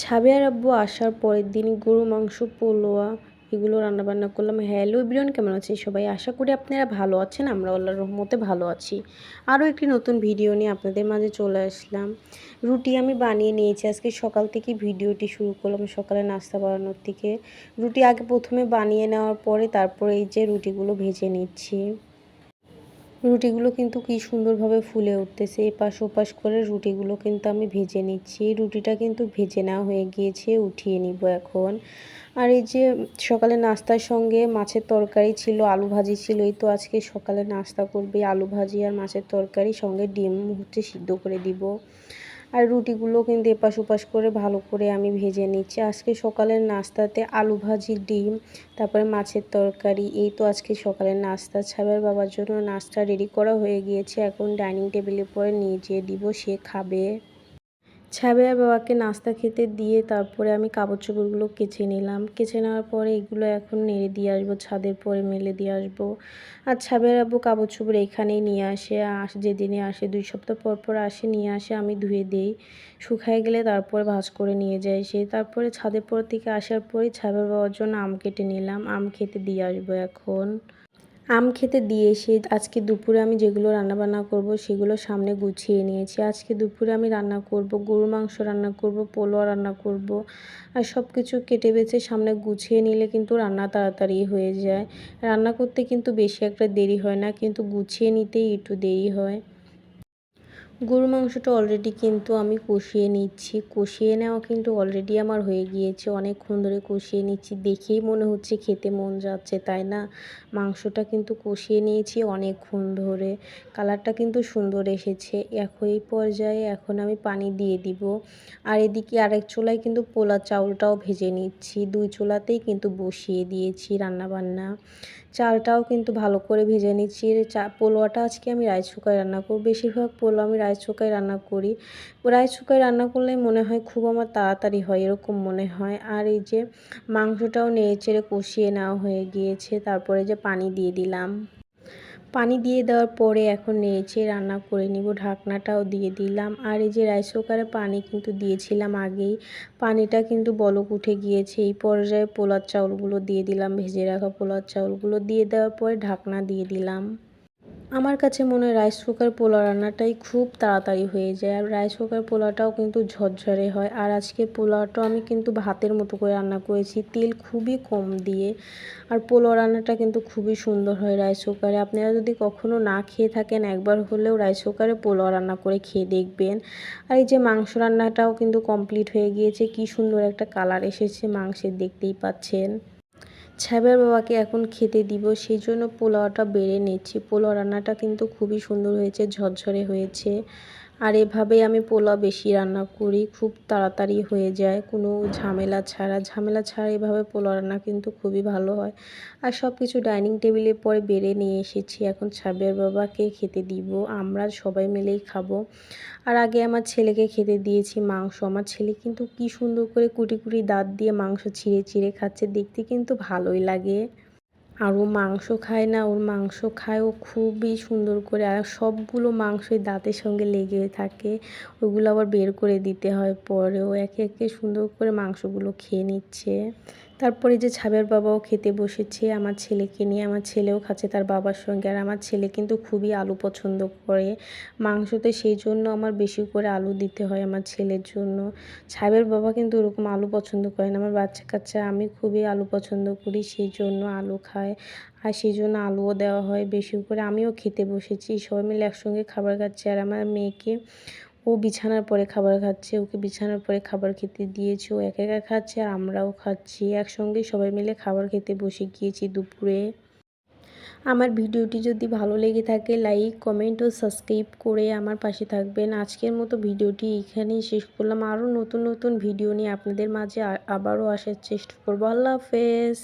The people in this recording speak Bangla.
ছাবিয়ার আব্বু আসার পরের দিন গরু, মাংস, পোলোয়া এগুলো রান্নাবান্না করলাম। হ্যালো বিরিয়ান কেমন আছেন সবাই? আশা করি আপনারা ভালো আছেন, আমরা আল্লাহর রহমতে ভালো আছি। আরও একটি নতুন ভিডিও নিয়ে আপনাদের মাঝে চলে আসলাম। রুটি আমি বানিয়ে নিয়েছি, আজকে সকাল থেকে ভিডিওটি শুরু করলাম, সকালে নাস্তা বানানোর থেকে। রুটি আগে প্রথমে বানিয়ে নেওয়ার পরে তারপরে এই যে রুটিগুলো ভেজে নিচ্ছি। রুটিগুলো কিন্তু কি সুন্দরভাবে ফুলে উঠতেছে। এপাশ ওপাশ করে রুটিগুলো কিন্তু আমি ভেজে নিচ্ছি। রুটিটা কিন্তু ভেজে না হয়ে গিয়েছে, উঠিয়ে নিব এখন। আর এই যে সকালে নাস্তার সঙ্গে মাছের তরকারি ছিল, আলু ভাজি ছিল, এই তো আজকে সকালে নাস্তা করবে আলু ভাজি আর মাছের তরকারি সঙ্গে ডিম হচ্ছে সিদ্ধ করে দিব। আর রুটিগুলো কিন্তু এপাশ ওপাশ করে ভালো করে আমি ভেজে নিচ্ছি। আজকে সকালের নাস্তাতে আলু ভাজি, ডিম, তারপরে মাছের তরকারি, এই তো আজকে সকালের নাস্তা। ছাবের বাবার জন্য নাস্তা রেডি করা হয়ে গিয়েছে। এখন ডাইনিং টেবিলের পরে নিয়ে যেয়ে দিব, সে খাবে। ছাবের বাবাকে নাস্তা খেতে দিয়ে তারপরে আমি কাপড় চোপড়গুলো কেচে নিলাম। কেচে নেওয়ার পরে এগুলো এখন নেড়ে দিয়ে আসব, ছাদের পরে মেলে দিয়ে আসব। আর ছাবের আব্বু কাপড় চোপড় এখানেই নিয়ে আসে আস যেদিনে আসে, দুই সপ্তাহ পর পর আসে, নিয়ে আসে, আমি ধুয়ে দিই। শুকায় গেলে তারপরে ভাজ করে নিয়ে যায় সে। তারপরে ছাদের পর থেকে আসার পরে ছাবের বাবার জন্য আম কেটে নিলাম। আম খেতে দিয়ে আসব এখন। আম খেতে দিয়ে এসে আজকে দুপুরে আমি যেগুলো রান্নাবান্না করব সেগুলো সামনে গুছিয়ে নিয়েছি। আজকে দুপুরে আমি রান্না করব গরু মাংস রান্না করব পোলোয়া রান্না করব আর সব কিছু কেটে বেছে সামনে গুছিয়ে নিলে কিন্তু রান্না তাড়াতাড়ি হয়ে যায়। রান্না করতে কিন্তু বেশি একটা দেরি হয় না, কিন্তু গুছিয়ে নিতেই একটু দেরি হয়। গরু মাংসটা অলরেডি কিন্তু আমি কষিয়ে নিচ্ছি। কষিয়ে নেওয়া কিন্তু অলরেডি আমার হয়ে গিয়েছে। অনেকক্ষণ ধরে কষিয়ে নিচ্ছি। দেখেই মনে হচ্ছে খেতে মন যাচ্ছে, তাই না? মাংসটা কিন্তু কষিয়ে নিয়েছি অনেকক্ষণ ধরে। কালারটা কিন্তু সুন্দর এসেছে। এই পর্যায়ে এখন আমি পানি দিয়ে দিব। আর এদিকে আরেক চোলায় কিন্তু পোলা চাউলটাও ভেজে নিচ্ছি। দুই চোলাতেই কিন্তু বসিয়ে দিয়েছি রান্নাবান্না। চালটাও কিন্তু ভালো করে ভেজে নিচ্ছি। চা পোলোয়াটা আজকে আমি রাইস কুকারে রান্না করব। বেশিরভাগ পোলো আমি রাইস কুকারে রান্না করি। রাইস কুকারে রান্না করলে মনে হয় খুব আমার তাড়াতাড়ি হয়, এরকম মনে হয়। আর এই যে মাংসটাও নেড়ে চেড়ে কষিয়ে নেওয়া হয়ে গিয়েছে, তারপরে যে পানি দিয়ে দিলাম। পানি দিয়ে দেওয়ার পরে এখন নেড়েছে রান্না করে নিব। ঢাকনাটাও দিয়ে দিলাম। আর এই যে রাইস কুকারে পানি কিন্তু দিয়েছিলাম আগেই, পানিটা কিন্তু বলক উঠে গিয়েছে। এই পর্যায়ে পোলার চাউলগুলো দিয়ে দিলাম, ভেজে রাখা পোলার চাউলগুলো দিয়ে দেওয়ার পরে ঢাকনা দিয়ে দিলাম। আমার কাছে মনে হয় রাইস কুকার পোলাও রান্নাটাই খুব তাড়াতাড়ি হয়ে যায়। আর রাইস কুকার পোলাওটাও কিন্তু ঝরঝরে হয়। আর আজকে পোলাওটাও আমি কিন্তু ভাতের মতো করে রান্না করেছি। তেল খুবই কম দিয়ে। আর পোলাও রান্নাটা কিন্তু খুবই সুন্দর হয় রাইস কুকারে। আপনারা যদি কখনও না খেয়ে থাকেন, একবার হলেও রাইস কুকারে পোলাও রান্না করে খেয়ে দেখবেন। আর এই যে মাংস রান্নাটাও কিন্তু কমপ্লিট হয়ে গিয়েছে। কি সুন্দর একটা কালার এসেছে মাংসের, দেখতেই পাচ্ছেন। ছ্যাবের বাবাকে এখন খেতে দিব, সেই জন্য পোলাওটা বেড়ে নিচ্ছি। পোলাও রান্নাটা কিন্তু খুবই সুন্দর হয়েছে, ঝরঝরে হয়েছে। আর এভাবেই আমি পোলাও বেশি রান্না করি, খুব তাড়াতাড়ি হয়ে যায়। কোনো ঝামেলা ছাড়া ঝামেলা ছাড়া এভাবে পোলাও রান্না কিন্তু খুবই ভালো হয়। আর সব কিছু ডাইনিং টেবিলের পরে বেড়ে নিয়ে এসেছি। এখন ছাবের বাবাকে খেতে দিব, আমরা সবাই মিলেই খাব। আর আগে আমার ছেলেকে খেতে দিয়েছি মাংস। আমার ছেলে কিন্তু কি সুন্দর করে কুটি কুটি দাঁত দিয়ে মাংস ছিঁড়ে চিড়ে খাচ্ছে, দেখতে কিন্তু ভালোই লাগে। আর ও মাংস খায় না, ওর মাংস খায়, ও খুবই সুন্দর করে, আর সবগুলো মাংসই দাঁতের সঙ্গে লেগে থাকে, ওগুলো আবার বের করে দিতে হয় পরে, ও একে একে সুন্দর করে মাংসগুলো খেয়ে নিচ্ছে। তারপরে যে ছাবের বাবাও খেতে বসেছে, আমার ছেলেকে নিয়ে। আমার ছেলেও খাচ্ছে তার বাবার সঙ্গে। আর আমার ছেলে কিন্তু খুবই আলু পছন্দ করে। মাংসতে সেই জন্য আমার বেশি করে আলু দিতে হয় আমার ছেলের জন্য। ছাবের বাবা কিন্তু ওরকম আলু পছন্দ করে না। আমার বাচ্চা কাচ্চা, আমি খুবই আলু পছন্দ করি, সেই জন্য আলু খায় আর সেই জন্য আলুও দেওয়া হয় বেশি করে। আমিও খেতে বসেছি। সবাই মিলে একসঙ্গে খাবার খাচ্ছি। আর আমার মেয়েকে ও বিছানার পরে খাবার খাচ্ছে, ওকে বিছানার পরে খাবার খেতে দিয়েছি, ও একা একা খাচ্ছে আর আমরাও খাচ্ছি। একসঙ্গে সবাই মিলে খাবার খেতে বসে গিয়েছি দুপুরে। আমার ভিডিওটি যদি ভালো লেগে থাকে, লাইক, কমেন্ট ও সাবস্ক্রাইব করে আমার পাশে থাকবেন। আজকের মতো ভিডিওটি এখানেই শেষ করলাম। আরও নতুন নতুন ভিডিও নিয়ে আপনাদের মাঝে আবারও আসার চেষ্টা করব। আল্লাহ হাফেজ।